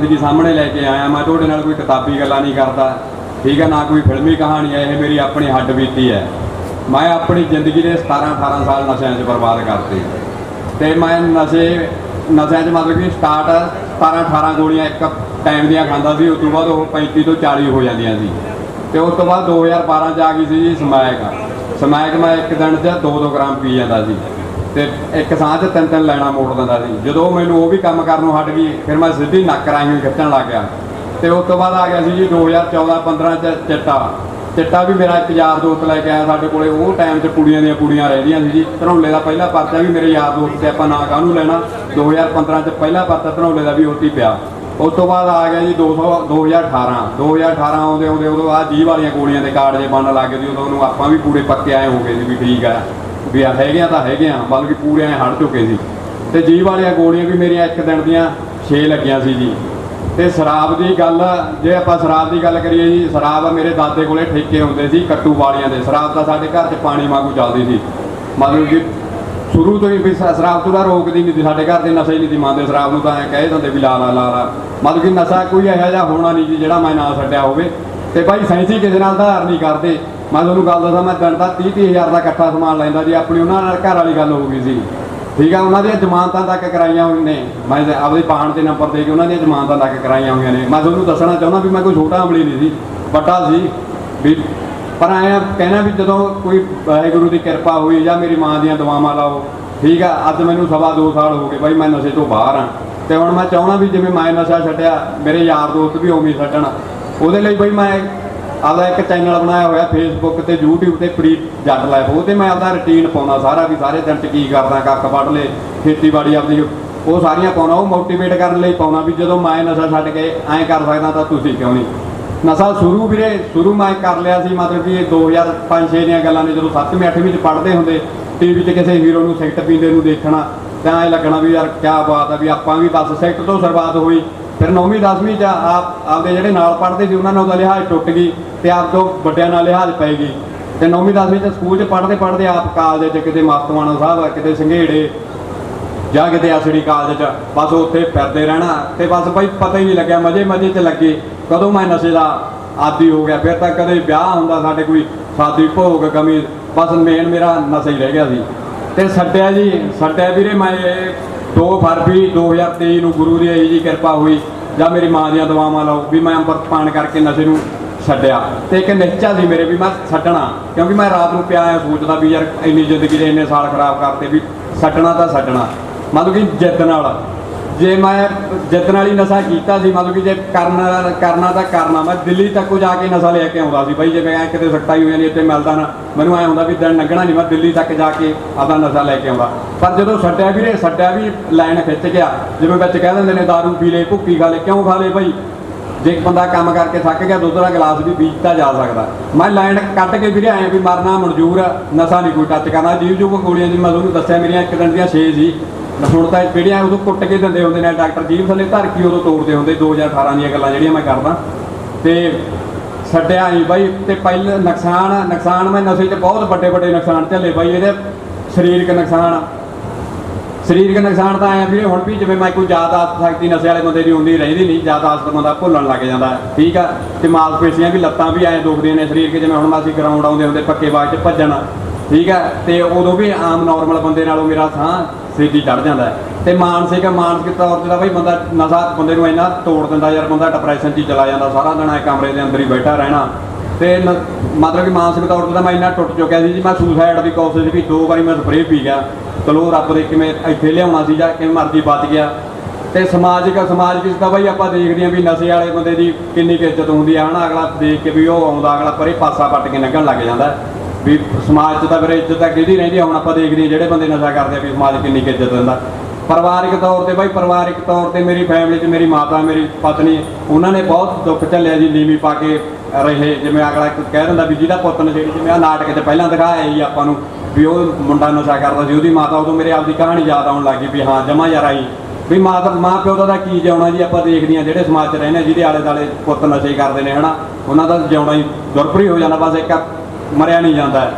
ਜ਼ਿੰਦਗੀ ਸਾਹਮਣੇ ਲੈ ਕੇ ਆਇਆ ਮੈਂ ਤੁਹਾਡੇ ਨਾਲ ਕੋਈ ਕਿਤਾਬੀ ਗੱਲਾਂ ਨਹੀਂ ਕਰਦਾ। ਠੀਕ ਹੈ, ਨਾ ਕੋਈ ਫਿਲਮੀ ਕਹਾਣੀ ਹੈ, ਇਹ ਮੇਰੀ ਆਪਣੀ ਹੱਡ ਬੀਤੀ ਹੈ। ਮੈਂ ਆਪਣੀ ਜ਼ਿੰਦਗੀ ਦੇ 17 18 ਸਾਲ ਨਸ਼ਿਆਂ 'ਚ ਬਰਬਾਦ ਕਰਤੇ। ਤੇ ਮੈਂ ਨਸ਼ੇ, ਨਸ਼ਿਆਂ 'ਚ ਮਤਲਬ ਕਿ ਸਟਾਰਟ 17 18 ਗੋਲੀਆਂ ਇੱਕ ਟਾਈਮ ਦੀਆਂ ਖਾਂਦਾ ਸੀ, ਉਸ ਤੋਂ ਬਾਅਦ ਉਹ 35 ਤੋਂ 40 ਹੋ ਜਾਂਦੀਆਂ ਸੀ। ਤੇ ਉਸ ਤੋਂ ਬਾਅਦ 2012 'ਚ ਆ ਗਈ ਸੀ ਜੀ ਸਮੈਕ ਸਮੈਕ ਮੈਂ ਇੱਕ ਦਿਨ 'ਚ 2-2 ਗ੍ਰਾਮ ਪੀ ਜਾਂਦਾ ਸੀ। ਤੇ ਇੱਕ ਸਾਹ 'ਚ ਤਿੰਨ ਤਿੰਨ ਲੈਣਾ ਮੋੜ ਦਿੰਦਾ ਸੀ। ਜਦੋਂ ਮੈਨੂੰ ਉਹ ਵੀ ਕੰਮ ਕਰਨੋਂ ਹਟ ਗਈ, ਫਿਰ ਮੈਂ ਸਿੱਧੀ ਨੱਕ ਰਾਹੀਂ ਖਿੱਚਣ ਲੱਗ ਗਿਆ। ਤੇ ਉਸ ਤੋਂ ਬਾਅਦ ਆ ਗਿਆ ਸੀ ਜੀ 2014 15 'ਚ ਚਿੱਟਾ। ਚਿੱਟਾ ਵੀ ਮੇਰਾ ਇੱਕ ਯਾਰ ਦੋਸਤ ਲੈ ਕੇ ਆਇਆ ਸਾਡੇ ਕੋਲੇ। ਉਹ ਟਾਈਮ 'ਚ ਕੁੜੀਆਂ ਦੀਆਂ ਕੁੜੀਆਂ ਰਹਿੰਦੀਆਂ ਸੀ ਜੀ। ਧਨੌਲੇ ਦਾ ਪਹਿਲਾ ਪਰਚਾ ਵੀ ਮੇਰੇ ਯਾਰ ਦੋਸਤ ਤੇ ਆਪਾਂ ਨਾ ਕਾਹਨੂੰ ਲੈਣਾ? 2015 'ਚ ਪਹਿਲਾ ਪਰਚਾ ਧਨੌਲੇ ਦਾ ਵੀ ਉੱਥੇ ਪਿਆ। ਉਸ ਤੋਂ ਬਾਅਦ ਆ ਗਿਆ ਜੀ 200 2018 2018 ਆਉਂਦੇ ਆਉਂਦੇ ਉਦੋਂ ਆ ਜੀਵ ਵਾਲੀਆਂ ਗੋਲੀਆਂ ਦੇ ਕਾਰਡ ਜੇ ਬਣਨ ਲੱਗ ਗਏ ਸੀ। ਉਦੋਂ ਨੂੰ ਆਪਾਂ ਵੀ ਪੂਰੇ ਪੱਕੇ ਆਏ ਹੋ ਗਏ ਸੀ ਵੀ ਠੀਕ ਆ। ਵੀ ਆ ਹੈਗੇ ਆ ਤਾਂ ਹੈਗੀਆਂ ਆ ਬਲਕਿ ਪੂਰੇ ਐ ਹੜ ਚੁੱਕੇ ਸੀ। ਤੇ ਜੀਵ ਵਾਲੀਆਂ ਗੋਲੀਆਂ ਵੀ ਮੇਰੀਆਂ ਇੱਕ ਦਿਨ ਦੀਆਂ 6 ਲੱਗੀਆਂ ਸੀ ਜੀ। ਤੇ ਸ਼ਰਾਬ ਦੀ ਗੱਲ, ਜੇ ਆਪਾਂ ਸ਼ਰਾਬ ਦੀ ਗੱਲ ਕਰੀਏ ਜੀ, ਸ਼ਰਾਬ ਮੇਰੇ ਦਾਦੇ ਕੋਲੇ ਠੇਕੇ ਹੁੰਦੇ ਸੀ, ਕੱਟੂ ਵਾਲੀਆਂ ਦੇ। ਸ਼ਰਾਬ ਤਾਂ ਸਾਡੇ ਘਰ 'ਚ ਪਾਣੀ ਵਾਂਗੂ ਚੱਲਦੀ ਸੀ। ਮਤਲਬ ਕਿ ਸ਼ੁਰੂ ਤੋਂ ਹੀ ਵੀ ਸ਼ਰਾਬ ਤੋਂ ਤਾਂ ਰੋਕਦੀ ਨਹੀਂ ਸੀ, ਸਾਡੇ ਘਰ ਦੇ ਨਸ਼ਾ ਹੀ ਨਹੀਂ ਸੀ ਮੰਨਦੇ ਸ਼ਰਾਬ ਨੂੰ ਤਾਂ ਐ ਕਹਿ ਦਿੰਦੇ ਵੀ ਲਾ ਲਾ ਲਾ ਲਾ। ਮਤਲਬ ਕਿ ਨਸ਼ਾ ਕੋਈ ਇਹੋ ਜਿਹਾ ਹੋਣਾ ਨਹੀਂ ਜੀ, ਜਿਹੜਾ ਮੈਂ ਨਾ ਛੱਡਿਆ ਹੋਵੇ। ਤੇ ਭਾਈ ਸੈਂਸੀ ਕਿਸੇ ਨਾਲ ਧਾਰ ਨਹੀਂ ਕਰਦੇ। ਮੈਂ ਤੁਹਾਨੂੰ ਗੱਲ ਦੱਸਾਂ ਮੈਂ ਦਿਨ ਦਾ 30 30 ਹਜ਼ਾਰ ਦਾ ਇਕੱਠਾ ਸਮਾਨ ਲੈਂਦਾ ਜੀ। ਆਪਣੀ ਉਹਨਾਂ ਨਾਲ ਘਰ ਵਾਲੀ ਗੱਲ ਹੋ ਗਈ ਸੀ। ਠੀਕ ਆ, ਉਹਨਾਂ ਦੀਆਂ ਜ਼ਮਾਨਤਾਂ ਤੱਕ ਕਰਾਈਆਂ ਹੋਈਆਂ ਨੇ। ਮੈਂ ਆਪਦੇ ਪਾਣ ਤੇ ਨੰਬਰ ਦੇ ਕੇ ਉਹਨਾਂ ਦੀਆਂ ਜ਼ਮਾਨਤਾਂ ਤੱਕ ਕਰਾਈਆਂ ਹੋਈਆਂ ਨੇ। ਮੈਂ ਤੁਹਾਨੂੰ ਦੱਸਣਾ ਚਾਹੁੰਦਾ ਵੀ ਮੈਂ ਕੋਈ ਛੋਟਾ ਅਮਲੀ ਨਹੀਂ ਸੀ, ਵੱਡਾ ਸੀ। ਵੀ ਪਰ ਆਇਆ ਕਹਿਣਾ ਵੀ ਜਦੋਂ ਕੋਈ ਵਾਹਿਗੁਰੂ ਦੀ ਕਿਰਪਾ ਹੋਈ ਜਾਂ ਮੇਰੀ ਮਾਂ ਦੀਆਂ ਦੁਆਵਾਂ ਲਾਓ, ਠੀਕ ਆ, ਅੱਜ ਮੈਨੂੰ ਸਵਾ ਦੋ ਸਾਲ ਹੋ ਗਏ ਬਾਈ, ਮੈਂ ਨਸ਼ੇ ਤੋਂ ਬਾਹਰ ਆ। ਤੇ ਹੁਣ ਮੈਂ ਚਾਹੁੰਦਾ ਵੀ ਜਿਵੇਂ ਮੈਂ ਨਸ਼ਾ ਛੱਡਿਆ, ਮੇਰੇ ਯਾਰ ਦੋਸਤ ਵੀ ਉਵੇਂ ਛੱਡਣ। ਉਹਦੇ ਲਈ ਬਈ ਮੈਂ ਆਪਦਾ ਇੱਕ ਚੈਨਲ ਬਣਾਇਆ ਹੋਇਆ ਫੇਸਬੁੱਕ ਤੇ, YouTube ਤੇ ਪ੍ਰੀਤ ਜੱਟ ਲਾਈਫ ਉਹ ਤੇ ਮੈਂ ਆਪਦਾ ਰੁਟੀਨ ਪਾਉਣਾ ਸਾਰਾ ਵੀ ਸਾਰੇ ਦਿਨ ਚ ਕੀ ਕਰਦਾ, ਕੱਖ ਵੱਢ ਲੇ, ਖੇਤੀਬਾੜੀ ਆਪਦੀ ਉਹ ਸਾਰੀਆਂ ਪਾਉਣਾ, ਉਹ ਮੋਟੀਵੇਟ ਕਰਨ ਲਈ ਪਾਉਣਾ ਵੀ ਜਦੋਂ ਮੈਂ ਨਸ਼ਾ ਛੱਡ ਕੇ ਐਂ ਕਰ ਸਕਦਾ ਤਾਂ ਤੁਸੀਂ ਕਿਉਂ ਨਹੀਂ? ਨਸ਼ਾ ਸ਼ੁਰੂ ਵੀਰੇ, ਸ਼ੁਰੂ ਮੈਂ ਕਰ ਲਿਆ ਸੀ, ਮਤਲਬ ਕਿ ਇਹ 2005-6 ਦੀਆਂ ਗੱਲਾਂ ਨੇ, ਜਦੋਂ 7ਵੀਂ 8ਵੀਂ ਚ ਪੜ੍ਹਦੇ ਹੁੰਦੇ ਟੀਵੀ 'ਚ ਕਿਸੇ ਹੀਰੋ ਨੂੰ ਸਿਗਰਟ ਪੀਂਦੇ ਨੂੰ ਦੇਖਣਾ, ਤਾਂ ਐਂ ਲੱਗਣਾ ਵੀ ਯਾਰ ਕੀ ਬਾਤ ਆ ਵੀ ਆਪਾਂ ਵੀ ਬਸ ਸਿਗਰਟ ਤੋਂ ਸ਼ੁਰੂਆਤ ਹੋਈ। ਫਿਰ 9ਵੀਂ 10ਵੀਂ ਚ ਆਪ, ਆਪਦੇ ਜਿਹੜੇ ਨਾਲ ਪੜ੍ਹਦੇ ਸੀ, ਉਹਨਾਂ ਨਾਲ ਉਹਦਾ ਲਿਹਾਜ਼ ਟੁੱਟ ਗਈ। ਤੇ ਆਪ ਤੋਂ ਵੱਡਿਆਂ ਨਾਲ ਲਿਹਾਜ਼ ਪਏਗੀ ਗਈ। ਤੇ 9ਵੀਂ 10ਵੀਂ ਚ ਸਕੂਲ ਚ ਪੜ੍ਹਦੇ ਪੜ੍ਹਦੇ ਆਪ ਕਾਲਜ ਚ ਕਿਤੇ ਮਸਤਵਾਣਾ ਸਾਹਿਬ ਆ ਕਿਤੇ ਸੰਘੇੜੇ ਜਾਂ ਕਿਤੇ ਅਸੜੀ ਕਾਲਜ ਚ, ਬਸ ਉੱਥੇ ਫਿਰਦੇ ਰਹਿਣਾ। ਤੇ ਬਸ ਭਾਈ ਪਤਾ ਹੀ ਨਹੀਂ ਲੱਗਿਆ, ਮਜੇ ਮਜੇ ਚ ਲੱਗੇ। ਕਦੋਂ ਮੈਂ ਨਸ਼ੇ ਦਾ ਆਦੀ ਹੋ ਗਿਆ, ਫਿਰ ਤਾਂ ਕਦੇ ਵਿਆਹ ਹੁੰਦਾ ਸਾਡੇ ਕੋਈ ਸਾਦੀ ਭੋਗ ਕਮੀ, ਬਸ ਮੇਨ ਮੇਰਾ ਨਸ਼ਾ ਹੀ ਰਹਿ ਗਿਆ ਸੀ। ਤੇ ਛੱਡਿਆ ਜੀ, ਛੱਡਿਆ ਵੀਰੇ ਮੈਂ ਇਹ 2 ਫਰਵਰੀ 2023 ਨੂੰ ਗੁਰੂ ਦੀ ਇਹੀ ਜੀ ਕਿਰਪਾ ਹੋਈ, ਜਾਂ ਮੇਰੀ ਮਾਂ ਦੀਆਂ ਦੁਆਵਾਂ ਲਓ, ਵੀ ਮੈਂ ਅੰਮ੍ਰਿਤ ਪਾਣ ਕਰਕੇ ਨਸ਼ੇ ਨੂੰ ਛੱਡਿਆ। ਤੇ ਇੱਕ ਨਿਸ਼ਚਾ ਸੀ ਮੇਰੇ ਵੀ ਮੈਂ ਛੱਡਣਾ, ਕਿਉਂਕਿ ਮੈਂ ਰਾਤ ਨੂੰ ਪਿਆ ਆ ਸੋਚਦਾ ਵੀ ਯਾਰ ਇੰਨੀ ਜ਼ਿੰਦਗੀ ਦੇ ਇੰਨੇ ਸਾਲ ਖਰਾਬ ਕਰਤੇ ਵੀ ਛੱਡਣਾ ਤਾਂ ਛੱਡਣਾ। ਮਤਲਬ ਕਿ ਜਿੱਦ ਨਾਲ। ਜੇ ਮੈਂ ਜਿੱਦ ਨਾਲ ਹੀ ਨਸ਼ਾ ਕੀਤਾ ਸੀ, ਮਤਲਬ ਕਿ ਜੇ ਕਰਨਾ ਕਰਨਾ ਤਾਂ ਕਰਨਾ। ਮੈਂ ਦਿੱਲੀ ਤੱਕ ਜਾ ਕੇ ਨਸ਼ਾ ਲੈ ਕੇ ਆਉਂਦਾ ਸੀ ਬਾਈ, ਜੇ ਮੈਂ ਐਂ ਕਿਤੇ ਹੀ ਹੋਈ ਜਾਂਦੀ ਇੱਥੇ ਮਿਲਦਾ ਨਾ, ਮੈਨੂੰ ਐ ਹੁੰਦਾ ਵੀ ਦਿਨ ਲੰਘਣਾ ਨਹੀਂ ਮੈਂ ਦਿੱਲੀ ਤੱਕ ਜਾ ਕੇ ਆਪਦਾ ਨਸ਼ਾ ਲੈ ਕੇ ਆਉਂਦਾ। ਪਰ ਜਦੋਂ ਛੱਡਿਆ ਵੀਰੇ ਛੱਡਿਆ ਵੀ ਲਾਈਨ ਖਿੱਚ ਗਿਆ। ਜਿਵੇਂ ਵਿੱਚ ਕਹਿ ਦਿੰਦੇ ਨੇ दारू ਪੀ ਲੈ ਭੁੱਕੀ ਖਾ ਲੈ, ਕਿਉਂ ਖਾ ਲੈ ਭਾਈ ਜੇ ਇੱਕ ਬੰਦਾ ਕੰਮ ਕਰਕੇ ਥੱਕ ਗਿਆ, ਦੁੱਧ ਦਾ ਗਲਾਸ ਵੀ ਪੀਤਾ ਜਾ ਸਕਦਾ। ਮੈਂ ਲਾਈਨ ਕੱਟ ਕੇ ਵੀਰੇ ਆਇਆ ਵੀ ਮਰਨਾ ਮਨਜ਼ੂਰ ਆ, ਨਸ਼ਾ ਨਹੀਂ ਕੋਈ ਟੱਚ ਕਰਨਾ। ਜੀਵ ਜੋ ਗੋਲੀਆਂ ਜੀ ਮੈਂ ਤੁਹਾਨੂੰ ਦੱਸਿਆ, ਮੇਰੀਆਂ ਇੱਕ ਦਿਨ ਦੀਆਂ 6 ਸੀ। ਹੁਣ ਤਾਂ ਜਿਹੜੀਆਂ ਉਦੋਂ ਕੁੱਟ ਕੇ ਦਿੰਦੇ ਹੁੰਦੇ ਨੇ ਡਾਕਟਰ, ਜੀਵ ਥੱਲੇ ਧਰ ਕੇ ਉਦੋਂ ਤੋੜਦੇ ਹੁੰਦੇ 2018 ਦੀਆਂ ਗੱਲਾਂ ਜਿਹੜੀਆਂ ਮੈਂ ਕਰਦਾ। ਤੇ ਛੱਡਿਆ ਨਹੀਂ ਬਾਈ, ਤੇ ਪਹਿਲੇ ਨੁਕਸਾਨ ਨੁਕਸਾਨ ਮੈਂ ਨਸ਼ੇ 'ਚ ਬਹੁਤ ਵੱਡੇ ਵੱਡੇ ਨੁਕਸਾਨ ਝੱਲੇ ਬਾਈ, ਇਹਦੇ ਸਰੀਰਕ ਨੁਕਸਾਨ ਸਰੀਰਕ ਨੁਕਸਾਨ ਤਾਂ ਆਇਆ ਵੀਰੇ, ਹੁਣ ਵੀ ਜਿਵੇਂ ਮੈਂ ਕੋਈ ਯਾਦਾਸ਼ਤ ਸ਼ਕਤੀ ਨਸ਼ੇ ਵਾਲੇ ਬੰਦੇ ਦੀ ਹੁੰਦੀ ਰਹਿੰਦੀ ਨਹੀਂ, ਜ਼ਿਆਦਾ ਯਾਦਾਸ਼ਤ ਬੰਦਾ ਭੁੱਲਣ ਲੱਗ ਜਾਂਦਾ ਠੀਕ ਆ? ਤੇ ਮਾਸਪੇਸ਼ੀਆਂ ਵੀ ਲੱਤਾਂ ਵੀ ਐਂ ਦੁਖਦੀਆਂ ਨੇ ਸਰੀਰ ਕੇ ਜਿਵੇਂ ਹੁਣ ਅਸੀਂ ਗਰਾਊਂਡ ਆਉਂਦੇ ਹੁੰਦੇ ਪੱਕੇ ਬਾਗ 'ਚ ਭੱਜਣ, ਠੀਕ ਆ? ਤੇ ਉਦੋਂ ਵੀ ਆਮ ਨਾਰਮਲ ਬੰਦੇ ਨਾਲੋਂ ਮੇਰਾ ਸਾਹ ਸੇਜੀ ਚੜ ਜਾਂਦਾ ਹੈ। ਤੇ ਮਾਨਸਿਕ ਮਾਨਸਿਕ ਤੌਰ ਤੇ ਤਾਂ ਬਈ ਬੰਦਾ ਨਸ਼ਾ ਬੰਦੇ ਨੂੰ ਇੰਨਾ ਤੋੜ ਦਿੰਦਾ ਯਾਰ, ਬੰਦਾ ਡਿਪਰੈਸ਼ਨ 'ਚ ਹੀ ਚਲਾ ਜਾਂਦਾ, ਸਾਰਾ ਦਿਨ ਐ ਕਮਰੇ ਦੇ ਅੰਦਰ ਹੀ ਬੈਠਾ ਰਹਿਣਾ। ਤੇ ਨ- ਮਤਲਬ ਕਿ ਮਾਨਸਿਕ ਤੌਰ ਤੇ ਤਾਂ ਮੈਂ ਇੰਨਾ ਟੁੱਟ ਚੁੱਕਿਆ ਸੀ ਜੀ, ਮੈਂ ਸੁਸਾਈਡ ਦੀ ਕੋਸ਼ਿਸ਼ ਵੀ ਦੋ ਵਾਰੀ ਮੈਂ ਸਪਰੇਅ ਪੀ ਗਿਆ। ਚਲੋ ਰੱਬ ਦੇ ਕਿਵੇਂ ਇੱਥੇ ਲਿਆਉਣਾ ਸੀ ਜਾਂ ਕਿਵੇਂ ਮਰਜ਼ੀ ਬਚ ਗਿਆ। ਤੇ ਸਮਾਜਿਕ ਸਮਾਜ ਵਿੱਚ ਤਾਂ ਬਈ ਆਪਾਂ ਦੇਖਦੇ ਹਾਂ ਵੀ ਨਸ਼ੇ ਵਾਲੇ ਬੰਦੇ ਦੀ ਕਿੰਨੀ ਕੁ ਇੱਜ਼ਤ ਹੁੰਦੀ ਆ। ਹਨਾ ਅਗਲਾ ਦੇਖ ਕੇ ਵੀ ਉਹ ਆਉਂਦਾ, ਅਗਲਾ ਪਰੇ ਪਾਸਾ ਪੱਟ ਕੇ ਲੰਘਣ ਲੱਗ ਜਾਂਦਾ। ਵੀ ਸਮਾਜ 'ਚ ਤਾਂ ਫਿਰ ਇੱਜ਼ਤ ਤਾਂ ਕਿਹਦੀ ਰਹਿੰਦੀ ਆ। ਹੁਣ ਆਪਾਂ ਦੇਖਦੇ ਹਾਂ ਜਿਹੜੇ ਬੰਦੇ ਨਸ਼ਾ ਕਰਦੇ ਆ ਵੀ ਸਮਾਜ ਕਿੰਨੀ ਕੁ ਇੱਜ਼ਤ ਦਿੰਦਾ। ਪਰਿਵਾਰਿਕ ਤੌਰ ਤੇ ਬਈ ਪਰਿਵਾਰਿਕ ਤੌਰ ਤੇ ਮੇਰੀ ਫੈਮਿਲੀ 'ਚ ਮੇਰੀ ਮਾਤਾ, ਮੇਰੀ ਪਤਨੀ, ਉਹਨਾਂ ਨੇ ਬਹੁਤ ਦੁੱਖ ਝੱਲਿਆ ਜੀ ਨੀਵੀਂ ਪਾ ਕੇ ਰਹੇ। ਜਿਵੇਂ ਅਗਲਾ ਕਹਿ ਦਿੰਦਾ ਵੀ ਜਿਹਦਾ ਪੁੱਤ ਨਸ਼ੇੜੀ ਜਿਵੇਂ ਆ ਨਾਟਕ 'ਚ ਪਹਿਲਾਂ ਦਿਖਾਇਆ ਹੀ ਆਪਾਂ ਨੂੰ। ਵੀ ਉਹ ਮੁੰਡਾ ਨਸ਼ਾ ਕਰਦਾ ਸੀ ਉਹਦੀ ਮਾਤਾ ਉਦੋਂ ਮੇਰੇ ਆਪਦੀ ਕਹਾਣੀ ਯਾਦ ਆਉਣ ਲੱਗੀ ਵੀ ਹਾਂ ਜਮਾ ਯਾਰ ਆਈ। ਵੀ ਮਾਤਾ ਮਾਂ ਪਿਓ ਦਾ ਤਾਂ ਕੀ ਜਿਉਣਾ ਜੀ ਆਪਾਂ ਦੇਖਦੇ ਹਾਂ ਜਿਹੜੇ ਸਮਾਜ 'ਚ ਰਹਿੰਦੇ ਹਾਂ, ਜਿਹਦੇ ਆਲੇ ਦਾਲੇ ਪੁੱਤ ਨਸ਼ੇ ਕਰਦੇ ਨੇ ਹਨਾ? ਉਹਨਾਂ ਦਾ ਜਿਉਣਾ ਹੀ ਦੁਰਪਰੀ ਹੋ ਜਾਂਦਾ ਬਸ ਇੱਕ ਮਰਿਆ ਨਹੀਂ ਜਾਂਦਾ। ਹੈ।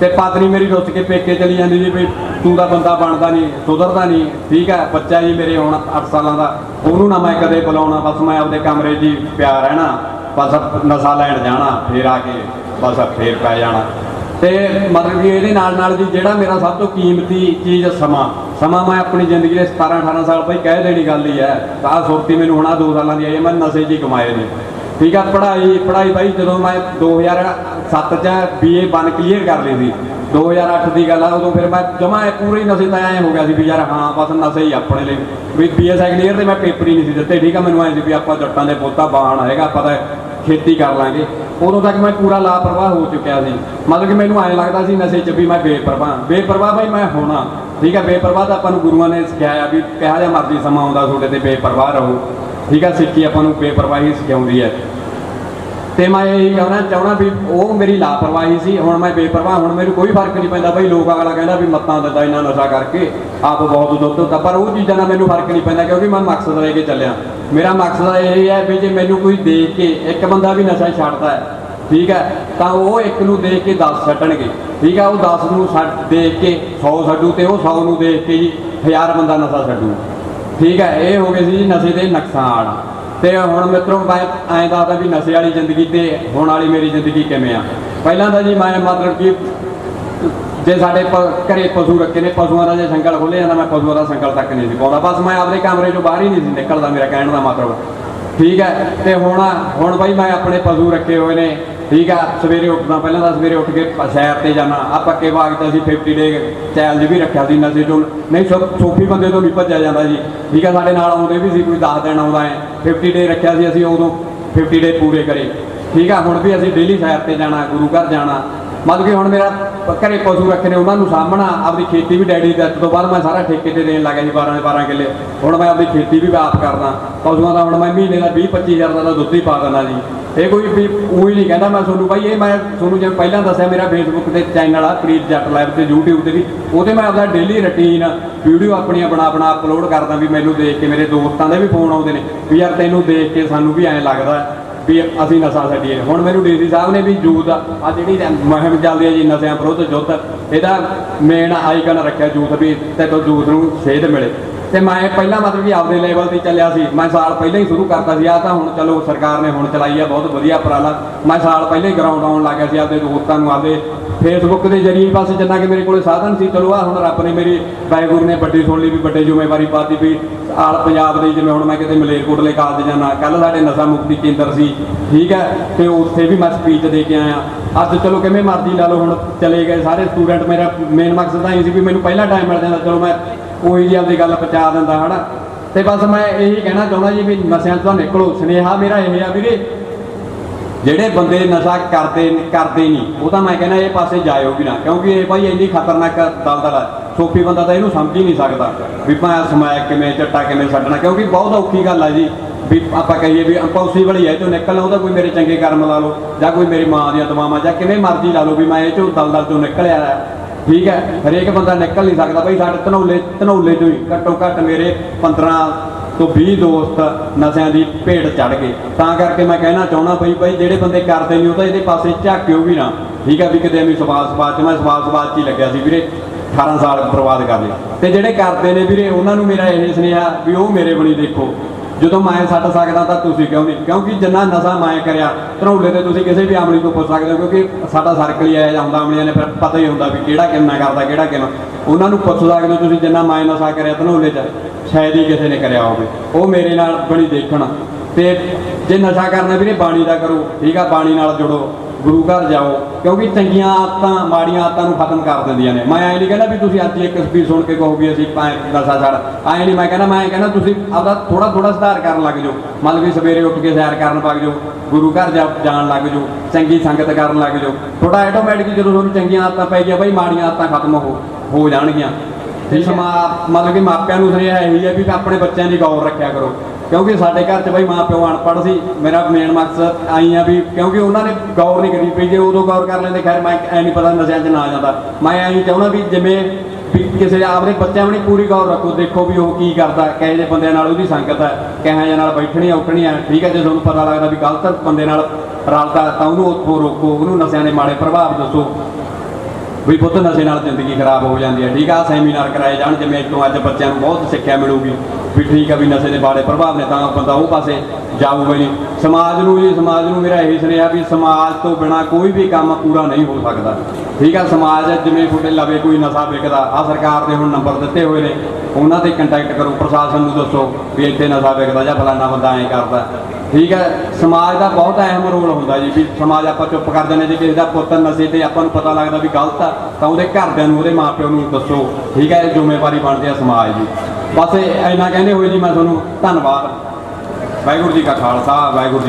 ਤੇ ਪਤਨੀ ਮੇਰੀ ਰੁੱਤ ਕੇ ਪੇਕੇ ਚਲੀ ਜਾਂਦੀ ਜੀ ਵੀ ਤੂੰ ਦਾ ਬੰਦਾ ਬਣਦਾ ਨਹੀਂ ਸੁਧਰਦਾ ਨਹੀਂ ਠੀਕ ਹੈ? ਬੱਚਾ ਜੀ ਮੇਰੇ ਹੁਣ 8 ਸਾਲਾਂ ਦਾ ਉਹਨੂੰ ਨਾ ਮੈਂ ਕਦੇ ਬੁਲਾਉਣਾ ਬਸ ਮੈਂ ਆਪਦੇ ਕਮਰੇ 'ਚ ਹੀ ਪਿਆ ਰਹਿਣਾ ਬਸ ਨਸ਼ਾ ਲੈਣ ਜਾਣਾ ਫੇਰ ਆ ਕੇ ਬਸ ਫੇਰ ਪੈ ਜਾਣਾ। ਤੇ ਮਤਲਬ ਕਿ ਇਹਦੇ ਨਾਲ ਨਾਲ ਜੀ ਜਿਹੜਾ ਮੇਰਾ ਸਭ ਤੋਂ ਕੀਮਤੀ ਚੀਜ਼ ਸਮਾਂ। ਸਮਾਂ ਮੈਂ ਆਪਣੀ ਜ਼ਿੰਦਗੀ ਦੇ 17 18 ਸਾਲ ਭਾਈ ਕਹਿ ਦੇਣੀ ਗੱਲ ਹੀ ਹੈ। ਆਹ ਸੁਰਤੀ ਮੈਨੂੰ ਹੁਣ ਆਹ ਦੋ ਸਾਲਾਂ ਦੀ ਆਈ ਮੈਂ ਨਸ਼ੇ 'ਚ ਹੀ ਕਮਾਏ ਨੇ। ਠੀਕ ਆ, ਪੜ੍ਹਾਈ ਪੜ੍ਹਾਈ ਬਾਈ ਜਦੋਂ ਮੈਂ 2007 ਚ ਬੀਏ ਬਨ ਕਲੀਅਰ ਕਰ ਲਈ ਸੀ। 2008 ਦੀ ਗੱਲ ਆ, ਉਦੋਂ ਫਿਰ ਮੈਂ ਜਮਾ ਪੂਰੀ ਨਸ਼ੇ ਤਾਂ ਐ ਹੋ ਗਿਆ ਸੀ ਵੀ ਯਾਰ ਹਾਂ, ਬਸ ਨਸ਼ੇ ਹੀ ਆਪਣੇ ਲਈ। ਵੀ ਬੀਏ ਸੈਕੰਡ ਈਅਰ ਤੇ ਮੈਂ ਪੇਪਰ ਹੀ ਨਹੀਂ ਸੀ ਦਿੱਤੇ, ਠੀਕ ਆ, ਮੈਨੂੰ ਐ ਸੀ ਵੀ ਆਪਾਂ ਜੱਟਾਂ ਦੇ ਪੋਤਾ ਬਾਹਣ ਹੈਗਾ ਪਤਾ ਖੇਤੀ ਕਰ ਲਾਂਗੇ। ਉਦੋਂ ਤੱਕ ਮੈਂ ਪੂਰਾ ਲਾਪਰਵਾਹ ਹੋ ਚੁੱਕਿਆ ਸੀ। ਮਤਲਬ ਕਿ ਮੈਨੂੰ ਐਂ ਲੱਗਦਾ ਸੀ ਨਸ਼ੇ 'ਚ ਵੀ ਮੈਂ ਬੇਪਰਵਾਹ। ਬੇਪਰਵਾਹ ਬਈ ਮੈਂ ਹੋਣਾ। ਠੀਕ ਹੈ, ਬੇਪਰਵਾਹ ਤਾਂ ਆਪਾਂ ਨੂੰ ਗੁਰੂਆਂ ਨੇ ਸਿਖਾਇਆ ਵੀ ਕਿਹਾ ਜਿਹਾ ਮਰਜ਼ੀ ਸਮਾਂ ਆਉਂਦਾ ਤੁਹਾਡੇ ਤੇ ਬੇਪਰਵਾਹ ਰਹੋ। ਠੀਕ ਹੈ, ਸਿੱਖੀ ਆਪਾਂ ਨੂੰ ਬੇਪਰਵਾਹੀ ਸਿਖਾਉਂਦੀ ਹੈ। ਤੇ ਮੈਂ ਇਹੀ ਕਹਿਣਾ ਚਾਹਣਾ ਵੀ ਉਹ ਮੇਰੀ ਲਾਪਰਵਾਹੀ ਸੀ, ਹੁਣ ਮੈਂ ਬੇਪਰਵਾਹ, ਹੁਣ ਮੈਨੂੰ ਕੋਈ ਫ਼ਰਕ ਨਹੀਂ ਪੈਂਦਾ ਬਈ ਲੋਕ ਅਗਲਾ ਕਹਿੰਦਾ ਵੀ ਮੱਤਾਂ ਦਿੰਦਾ ਇੰਨਾ ਨਸ਼ਾ ਕਰਕੇ, ਆਪ ਬਹੁਤ ਦੁੱਧ ਹੁੰਦਾ ਪਰ ਉਹ ਚੀਜ਼ਾਂ ਨਾਲ ਮੈਨੂੰ ਫ਼ਰਕ ਨਹੀਂ ਪੈਂਦਾ ਕਿਉਂਕਿ ਮੈਂ ਮਕਸਦ ਲੈ ਕੇ ਚੱਲਿਆ। ਮੇਰਾ ਮਕਸਦ ਇਹ ਹੈ ਵੀ ਜੇ ਮੈਨੂੰ ਕੋਈ ਦੇਖ ਕੇ ਇੱਕ ਬੰਦਾ ਵੀ ਨਸ਼ਾ ਛੱਡਦਾ ਹੈ, ਠੀਕ ਹੈ, ਤਾਂ ਉਹ ਇੱਕ ਨੂੰ ਦੇਖ ਕੇ 10 ਛੱਡਣਗੇ, ਠੀਕ ਹੈ, ਉਹ 10 ਨੂੰ ਛੱਡ, ਦੇਖ ਕੇ 100 ਛੱਡੂ ਤੇ ਉਹ 100 ਨੂੰ ਦੇਖ ਕੇ ਜੀ 1000 ਬੰਦਾ ਨਸ਼ਾ ਛੱਡੂ। ਠੀਕ ਹੈ, ਇਹ ਹੋ ਗਏ ਸੀ ਜੀ ਨਸ਼ੇ ਦੇ ਨੁਕਸਾਨ। ਤੇ ਹੁਣ ਮਿੱਤਰੋ ਮੈਂ ਐਂ ਦੱਸਦਾ ਵੀ ਨਸ਼ੇ ਵਾਲੀ ਜ਼ਿੰਦਗੀ ਤੇ ਹੁਣ ਵਾਲੀ ਮੇਰੀ ਜ਼ਿੰਦਗੀ ਕਿਵੇਂ ਆ। ਪਹਿਲਾਂ ਤਾਂ ਜੀ ਮੈਂ ਮਤਲਬ ਕਿ ਜੇ ਸਾਡੇ ਪ- ਘਰੇ ਪਸ਼ੂ ਰੱਖੇ ਨੇ, ਪਸ਼ੂਆਂ ਦਾ ਜੇ ਸੰਗਲ ਖੋਲੇ ਜਾਂਦਾ, ਮੈਂ ਪਸ਼ੂਆਂ ਦਾ ਸੰਗਲ ਤੱਕ ਨਹੀਂ ਸੀ ਪਾਉਂਦਾ। ਬਸ ਮੈਂ ਆਪਣੇ ਕਮਰੇ ਚੋਂ ਬਾਹਰ ਹੀ ਨਹੀਂ ਸੀ ਨਿਕਲਦਾ ਮੇਰਾ ਕਹਿਣ ਦਾ ਮਤਲਬ। ਠੀਕ ਹੈ? ਤੇ ਹੁਣ ਹੁਣ ਬਾਈ ਮੈਂ ਆਪਣੇ ਪਸ਼ੂ ਰੱਖੇ ਹੋਏ ਨੇ। ਠੀਕ ਆ ਸਵੇਰੇ ਉੱਠਦਾ, ਪਹਿਲਾਂ ਤਾਂ ਸਵੇਰੇ ਉੱਠ ਕੇ ਪ- ਸੈਰ ਤੇ ਜਾਣਾ। ਆ ਪੱਕੇ ਬਾਗ ਤੇ ਅਸੀਂ 50 ਡੇ ਚੈਲੰਜ ਵੀ ਰੱਖਿਆ ਸੀ, ਨਸ਼ੇ ਚੋਂ ਨਹੀਂ, ਸੋ ਸੋਫੀ ਬੰਦੇ ਤੋਂ ਵੀ ਭੱਜਿਆ ਜਾਂਦਾ ਜੀ। ਠੀਕ ਆ ਸਾਡੇ ਨਾਲ ਆਉਂਦੇ ਵੀ ਸੀ, ਕੋਈ 10 ਦਿਨ ਆਉਂਦਾ ਹੈ। 50 ਡੇ ਰੱਖਿਆ ਸੀ ਅਸੀਂ ਉਦੋਂ 50 ਡੇ ਪੂਰੇ ਕਰੇ। ਠੀਕ ਆ ਹੁਣ ਵੀ ਅਸੀਂ ਡੇਲੀ ਸੈਰ ਤੇ ਜਾਣਾ, ਗੁਰੂ ਘਰ ਜਾਣਾ। ਮਤਲਬ ਕਿ ਹੁਣ ਮੇਰਾ ਪ- ਘਰੇ ਪਸ਼ੂ ਰੱਖੇ ਨੇ, ਉਹਨਾਂ ਨੂੰ ਸਾਹਮਣਾ ਆਪਦੀ ਖੇਤੀ ਵੀ ਡੈਡੀ ਦੇ ਤੋਂ ਬਾਅਦ ਮੈਂ ਸਾਰਾ ਠੇਕੇ ਤੇ ਦੇਣ ਲੱਗਾ ਜੀ 12 ਦੇ 12 ਕਿੱਲੇ। ਹੁਣ ਮੈਂ ਆਪਦੀ ਖੇਤੀ ਵੀ ਆਪ ਕਰਦਾ। ਪਸ਼ੂਆਂ ਦਾ ਹੁਣ ਮੈਂ ਮਹੀਨੇ ਦਾ 20 25000 ਦਾ ਦੁੱਧ ਹੀ ਪਾ ਦਿੰਦਾ ਜੀ। ਇਹ ਕੋਈ ਵੀ ਉਹੀ ਨਹੀਂ ਕਹਿੰਦਾ ਮੈਂ ਤੁਹਾਨੂੰ ਬਾਈ ਇਹ ਮੈਂ ਤੁਹਾਨੂੰ ਜਿਵੇਂ ਪਹਿਲਾਂ ਦੱਸਿਆ, ਮੇਰਾ ਫੇਸਬੁੱਕ ਤੇ ਚੈਨਲ ਆ, ਪ੍ਰੀਤ ਜੱਟ ਲਾਈਵ ਤੇ, YouTube ਤੇ ਵੀ। ਉਹਤੇ ਮੈਂ ਆਪਦਾ ਡੇਲੀ ਰੁਟੀਨ ਵੀਡੀਓ ਆਪਣੀਆਂ ਬਣਾ ਬਣਾ ਅਪਲੋਡ ਕਰਦਾ ਵੀ ਮੈਨੂੰ ਦੇਖ ਕੇ ਮੇਰੇ ਦੋਸਤਾਂ ਦੇ ਵੀ ਫੋਨ ਆਉਂਦੇ ਨੇ, ਵੀ ਯਾਰ ਤੈਨੂੰ ਦੇਖ ਕੇ ਸਾਨੂੰ ਵੀ ਐਂ ਲੱਗਦਾ। ਵੀ ਅਸੀਂ ਨਸ਼ਾ ਛੱਡੀਏ। ਹੁਣ ਮੈਨੂੰ ਡੀਸੀ ਸਾਹਿਬ ਨੇ ਵੀ ਯੂਥ ਆ ਜਿਹੜੀ ਮੁਹਿੰਮ ਚੱਲਦੀ ਹੈ ਜੀ ਨਸ਼ਿਆਂ ਵਿਰੁੱਧ ਯੁੱਧ ਇਹਦਾ ਮੇਨ ਆਈਕਨ ਰੱਖਿਆ ਯੂਥ ਵੀ, ਤੇ ਤੋਂ ਯੂਥ ਨੂੰ ਸੇਧ ਮਿਲੇ। ਤੇ ਮੈਂ ਪਹਿਲਾਂ ਮਤਲਬ ਕਿ ਆਪਦੇ ਲੈਵਲ ਤੇ ਚੱਲਿਆ ਸੀ। ਮੈਂ ਸਾਲ ਪਹਿਲਾਂ ਹੀ ਸ਼ੁਰੂ ਕਰਤਾ ਸੀ। ਆ ਤਾਂ ਹੁਣ ਚਲੋ ਸਰਕਾਰ ਨੇ ਹੁਣ ਚਲਾਈ ਆ, ਬਹੁਤ ਵਧੀਆ ਉਪਰਾਲਾ। ਮੈਂ ਸਾਲ ਪਹਿਲਾਂ ਹੀ ਗਰਾਊਂਡ ਆਉਣ ਲੱਗ ਗਿਆ ਸੀ ਆਪਦੇ ਦੋਸਤਾਂ ਨੂੰ, ਆਪਦੇ ਫੇਸਬੁੱਕ ਦੇ ਜਰੀਏ ਬਸ ਜਿੰਨਾ ਕਿ ਮੇਰੇ ਕੋਲੇ ਸਾਧਨ ਸੀ। ਚਲੋ ਆ ਹੁਣ ਰੱਬ ਨੇ ਮੇਰੀ, ਵਾਹਿਗੁਰੂ ਨੇ ਵੱਡੀ ਸੁਣ ਲਈ ਵੀ, ਵੱਡੇ ਜ਼ਿੰਮੇਵਾਰੀ ਪਾਤੀ ਵੀ ਆਲ ਪੰਜਾਬ ਦੇ ਜਿਵੇਂ ਹੁਣ ਮੈਂ ਕਿਤੇ ਮਲੇਰਕੋਟਲੇ ਕਾਲਜ ਜਾਣਾ ਕੱਲ ਸਾਡੇ ਨਸ਼ਾ ਮੁਕਤੀ ਕੇਂਦਰ ਸੀ, ਠੀਕ ਹੈ? ਤੇ ਉੱਥੇ ਵੀ ਮੈਂ ਸਪੀਚ ਦੇ ਕੇ ਆਇਆ। ਅੱਜ ਚਲੋ ਕਿਵੇਂ ਮਰਜ਼ੀ ਲਾ ਲਓ ਹੁਣ, ਚਲੇ ਗਏ। ਸਾਰੇ ਸਟੂਡੈਂਟ ਮੇਰਾ ਮੇਨ ਮਕਸਦ ਤਾਂ ਇਹ ਸੀ ਵੀ ਮੈਨੂੰ ਪਹਿਲਾਂ ਟਾਈਮ ਮਿਲ ਜਾਂਦਾ। ਚਲੋ ਮੈਂ ਉਹੀ ਜੀ ਆਪਦੀ ਗੱਲ ਪਹੁੰਚਾ ਦਿੰਦਾ, ਹਨਾ? ਤੇ ਬਸ ਮੈਂ ਇਹੀ ਕਹਿਣਾ ਚਾਹੁੰਦਾ ਜੀ ਵੀ ਨਸ਼ਿਆਂ ਤੋਂ ਨਿਕਲੋ। ਸੁਨੇਹਾ ਮੇਰਾ ਇਹ ਆ ਵੀਰੇ, ਜਿਹੜੇ ਬੰਦੇ ਨਸ਼ਾ ਕਰਦੇ ਕਰਦੇ ਨਹੀਂ ਉਹ ਤਾਂ ਮੈਂ ਕਹਿੰਦਾ ਇਹ ਪਾਸੇ ਜਾਇਓ ਵੀ ਨਾ, ਕਿਉਂਕਿ ਇਹ ਭਾਈ ਇੰਨੀ ਖਤਰਨਾਕ ਦਲਦਲ ਹੈ ਸੋਫੀ ਬੰਦਾ ਤਾਂ ਇਹਨੂੰ ਸਮਝ ਹੀ ਨਹੀਂ ਸਕਦਾ ਵੀ ਮੈਂ ਸਮਾਇਕ ਕਿਵੇਂ ਚੱਟਾ ਕਿਵੇਂ ਛੱਡਣਾ, ਕਿਉਂਕਿ ਬਹੁਤ ਔਖੀ ਗੱਲ ਹੈ ਜੀ ਵੀ ਆਪਾਂ ਕਹੀਏ ਵੀ ਇੰਪੋਸੀਬਲ ਹੀ ਹੈ, ਇਹ ਚੋਂ ਨਿਕਲਣਾ ਉਹਦਾ ਕੋਈ ਮੇਰੇ ਚੰਗੇ ਕਰਮ ਲਾ ਲਓ, ਜਾਂ ਕੋਈ ਮੇਰੀ ਮਾਂ ਦੀਆਂ ਦਵਾਵਾਂ ਜਾਂ ਕਿਵੇਂ ਮਰਜ਼ੀ ਲਾ ਲਓ ਵੀ ਮੈਂ ਇਹ ਚੋਂ ਦਲਦਲ ਚੋਂ ਨਿਕਲਿਆ ਹੈ ਠੀਕ ਹੈ? ਹਰੇਕ ਬੰਦਾ ਨਿਕਲ ਨਹੀਂ ਸਕਦਾ ਬਈ, ਸਾਡੇ ਧਨੌਲੇ ਧਨੌਲੇ ਤੋਂ ਹੀ ਘੱਟੋ ਘੱਟ ਮੇਰੇ 15 ਤੋਂ 20 ਦੋਸਤ ਨਸ਼ਿਆਂ ਦੀ ਭੇਡ ਚੜ ਗਏ। ਤਾਂ ਕਰਕੇ ਮੈਂ ਕਹਿਣਾ ਚਾਹੁੰਦਾ ਬਈ ਬਈ ਜਿਹੜੇ ਬੰਦੇ ਕਰਦੇ ਨਹੀਂ ਉਹ ਤਾਂ ਇਹਦੇ ਪਾਸੇ ਝਾਕਿਓ ਵੀ ਨਾ। ਠੀਕ ਹੈ ਵੀ ਕਿਤੇ ਐਵੇਂ ਸਵਾਸ ਸਵਾਸ ਚ, ਮੈਂ ਸਵਾਸ ਸਵਾਸ ਚ ਹੀ ਲੱਗਿਆ ਸੀ ਵੀਰੇ 18 ਸਾਲ ਬਰਬਾਦ ਕਰ ਲਿਆ ਤੇ ਜਿਹੜੇ ਕਰਦੇ ਨੇ ਵੀਰੇ, ਉਹਨਾਂ ਨੂੰ ਮੇਰਾ ਇਹ ਸੁਨੇਹਾ ਵੀ ਉਹ ਮੇਰੇ ਬਣੀ ਦੇਖੋ। ਜਦੋਂ ਮੈਂ ਛੱਡ ਸਕਦਾ ਤਾਂ ਤੁਸੀਂ ਕਿਉਂ ਨਹੀਂ? ਕਿਉਂਕਿ ਜਿੰਨਾ ਨਸ਼ਾ ਮੈਂ ਕਰਿਆ ਧਨੌਲੇ ਤੇ ਤੁਸੀਂ ਕਿਸੇ ਵੀ ਆਮਲੀ ਤੋਂ ਪੁੱਛ ਸਕਦੇ ਹੋ, ਕਿਉਂਕਿ ਸਾਡਾ ਸਰਕਲ ਹੀ ਆਇਆ ਜਾਂਦਾ ਆਮਲੀਆਂ ਨੇ, ਫਿਰ ਪਤਾ ਹੀ ਹੁੰਦਾ ਵੀ ਕਿਹੜਾ ਕਿੰਨਾ ਕਰਦਾ, ਕਿਹੜਾ ਕਿੰਨਾ। ਉਹਨਾਂ ਨੂੰ ਪੁੱਛ ਸਕਦੇ ਹੋ ਤੁਸੀਂ ਜਿੰਨਾ ਮੈਂ ਨਸ਼ਾ ਕਰਿਆ ਧਨੌਲੇ 'ਚ, ਸ਼ਾਇਦ ਹੀ ਕਿਸੇ ਨੇ ਕਰਿਆ ਹੋਵੇ। ਉਹ ਮੇਰੇ ਨਾਲ ਬਣੀ ਦੇਖਣ। ਤੇ ਜੇ ਨਸ਼ਾ ਕਰਨਾ ਵੀਰੇ, ਬਾਣੀ ਦਾ ਕਰੋ, ਠੀਕ ਆ, ਬਾਣੀ ਨਾਲ ਜੁੜੋ। ਗੁਰੂ ਘਰ ਜਾਓ ਕਿਉਂਕਿ ਚੰਗੀਆਂ ਆਦਤਾਂ ਮਾੜੀਆਂ ਆਦਤਾਂ ਨੂੰ ਖਤਮ ਕਰ ਦਿੰਦੀਆਂ ਨੇ। ਮੈਂ ਐ ਨਹੀਂ ਕਹਿੰਦਾ ਵੀ ਤੁਸੀਂ ਅੱਜ ਇੱਕ ਸਪੀਚ ਸੁਣ ਕੇ ਕਹੋ ਵੀ ਅਸੀਂ ਪਾ ਨਸ਼ਾ ਛੱਡ ਐ ਨਹੀਂ ਮੈਂ ਕਹਿੰਦਾ ਮੈਂ ਕਹਿੰਦਾ ਤੁਸੀਂ ਆਪਦਾ ਥੋੜਾ ਥੋੜਾ ਸੁਧਾਰ ਕਰਨ ਲੱਗ ਜਾਓ। ਮਤਲਬ ਕਿ ਸਵੇਰੇ ਉੱਠ ਕੇ ਸੈਰ ਕਰਨ ਲੱਗ ਜਾਓ ਗੁਰੂ ਘਰ ਜਾਣ ਲੱਗ ਜਾਓ ਚੰਗੀ ਸੰਗਤ ਕਰਨ ਲੱਗ ਜਾਓ। ਥੋੜਾ ਆਟੋਮੈਟਿਕ ਜਦੋਂ ਤੁਹਾਨੂੰ ਚੰਗੀਆਂ ਆਦਤਾਂ ਪੈ ਗਈਆਂ ਬਈ ਮਾੜੀਆਂ ਆਦਤਾਂ ਖਤਮ ਹੋ ਹੋ ਜਾਣਗੀਆਂ। ਤੇ ਸਮਾ ਮਤਲਬ ਕਿ ਮਾਪਿਆਂ ਨੂੰ ਸੁਨੇਹਾ ਇਹੀ ਹੈ ਵੀ ਆਪਣੇ ਬੱਚਿਆਂ ਦੀ ਗੌਰ ਰੱਖਿਆ ਕਰੋ। ਕਿਉਂਕਿ ਸਾਡੇ ਘਰ 'ਚ ਬਈ ਮਾਂ ਪਿਓ ਅਨਪੜ੍ਹ ਸੀ, ਮੇਰਾ ਮੇਨ ਮਕਸਦ ਆਈ ਆ ਵੀ ਕਿਉਂਕਿ ਉਹਨਾਂ ਨੇ ਗੌਰ ਨਹੀਂ ਕਰੀ ਪਈ, ਜੇ ਉਦੋਂ ਗੌਰ ਕਰ ਲੈਂਦੇ, ਖੈਰ ਮੈਂ ਐ ਨਹੀਂ ਪਤਾ ਨਸ਼ਿਆਂ 'ਚ ਨਾ ਜਾਂਦਾ। ਮੈਂ ਐਂ ਚਾਹੁੰਦਾ ਵੀ ਜਿਵੇਂ ਵੀ ਕਿਸੇ ਆਪਦੇ ਬੱਚਿਆਂ ਵੀ ਪੂਰੀ ਗੌਰ ਰੱਖੋ, ਦੇਖੋ ਵੀ ਉਹ ਕੀ ਕਰਦਾ, ਕਹੇ ਜਿਹੇ ਬੰਦਿਆਂ ਨਾਲ ਉਹਦੀ ਸੰਗਤ ਹੈ, ਕਿਹੋ ਜਿਹੇ ਨਾਲ ਬੈਠਣੀ ਉੱਠਣੀ ਹੈ, ਠੀਕ ਹੈ, ਜੇ ਤੁਹਾਨੂੰ ਪਤਾ ਲੱਗਦਾ ਵੀ ਗਲਤ ਬੰਦੇ ਨਾਲ ਰਲਦਾ ਤਾਂ ਉਹਨੂੰ ਉੱਥੋਂ ਰੋਕੋ, ਉਹਨੂੰ ਨਸ਼ਿਆਂ ਦੇ ਮਾੜੇ ਪ੍ਰਭਾਵ ਦੱਸੋ। ਵੀ ਪੁੱਤ ਨਸ਼ੇ ਨਾਲ ਜ਼ਿੰਦਗੀ ਖਰਾਬ ਹੋ ਜਾਂਦੀ ਹੈ। ਠੀਕ ਆ, ਸੈਮੀਨਾਰ ਕਰਾਏ ਜਾਣ, ਜਿਵੇਂ ਇਸ ਅੱਜ ਬੱਚਿਆਂ ਨੂੰ ਬਹੁਤ ਸਿੱਖਿਆ ਮਿਲੂਗੀ ਵੀ ਠੀਕ ਆ ਵੀ ਨਸ਼ੇ ਦੇ ਬਾਰੇ ਪ੍ਰਭਾਵ ਨੇ, ਤਾਂ ਬੰਦਾ ਉਹ ਪਾਸੇ ਜਾਊਗਾ ਨਹੀਂ। ਸਮਾਜ ਨੂੰ ਜੀ, ਸਮਾਜ ਨੂੰ ਮੇਰਾ ਇਹੀ ਸੁਨੇਹਾ ਵੀ ਸਮਾਜ ਤੋਂ ਬਿਨਾ ਕੋਈ ਵੀ ਕੰਮ ਪੂਰਾ ਨਹੀਂ ਹੋ ਸਕਦਾ। ਠੀਕ ਆ, ਸਮਾਜ ਜਿਵੇਂ ਤੁਹਾਡੇ ਲਵੇ ਕੋਈ ਨਸ਼ਾ ਵਿਕਦਾ, ਆ ਸਰਕਾਰ ਦੇ ਹੁਣ ਨੰਬਰ ਦਿੱਤੇ ਹੋਏ ਨੇ, ਉਹਨਾਂ ਤੇ ਕੰਟੈਕਟ ਕਰੋ, ਪ੍ਰਸ਼ਾਸਨ ਨੂੰ ਦੱਸੋ ਵੀ ਇੱਥੇ ਨਸ਼ਾ ਵਿਕਦਾ ਜਾਂ ਫਲਾਨਾ ਬੰਦਾ ਐਂ ਕਰਦਾ। ਠੀਕ ਹੈ, ਸਮਾਜ ਦਾ ਬਹੁਤ ਅਹਿਮ ਰੋਲ ਹੁੰਦਾ ਜੀ, ਵੀ ਸਮਾਜ ਆਪਾਂ ਚੁੱਪ ਕਰ ਜਾਂਦੇ ਜੇ, ਕਿਸੇ ਦਾ ਪੁੱਤ ਨਸ਼ੇ ਤੇ ਆਪਾਂ ਨੂੰ ਪਤਾ ਲੱਗਦਾ ਵੀ ਗਲਤ ਆ, ਤਾਂ ਉਹਦੇ ਘਰਦਿਆਂ ਨੂੰ, ਉਹਦੇ ਮਾਪਿਆਂ ਨੂੰ ਦੱਸੋ, ਠੀਕ ਹੈ, ਇਹ ਜ਼ਿੰਮੇਵਾਰੀ ਬਣਦੀ ਆ ਸਮਾਜ ਦੀ। ਬਸ ਇੰਨਾ ਕਹਿੰਦੇ ਹੋਏ ਜੀ ਮੈਂ ਤੁਹਾਨੂੰ, ਧੰਨਵਾਦ। ਵਾਹਿਗੁਰੂ ਜੀ ਕਾ ਖਾਲਸਾ, ਵਾਹਿਗੁਰੂ ਜੀ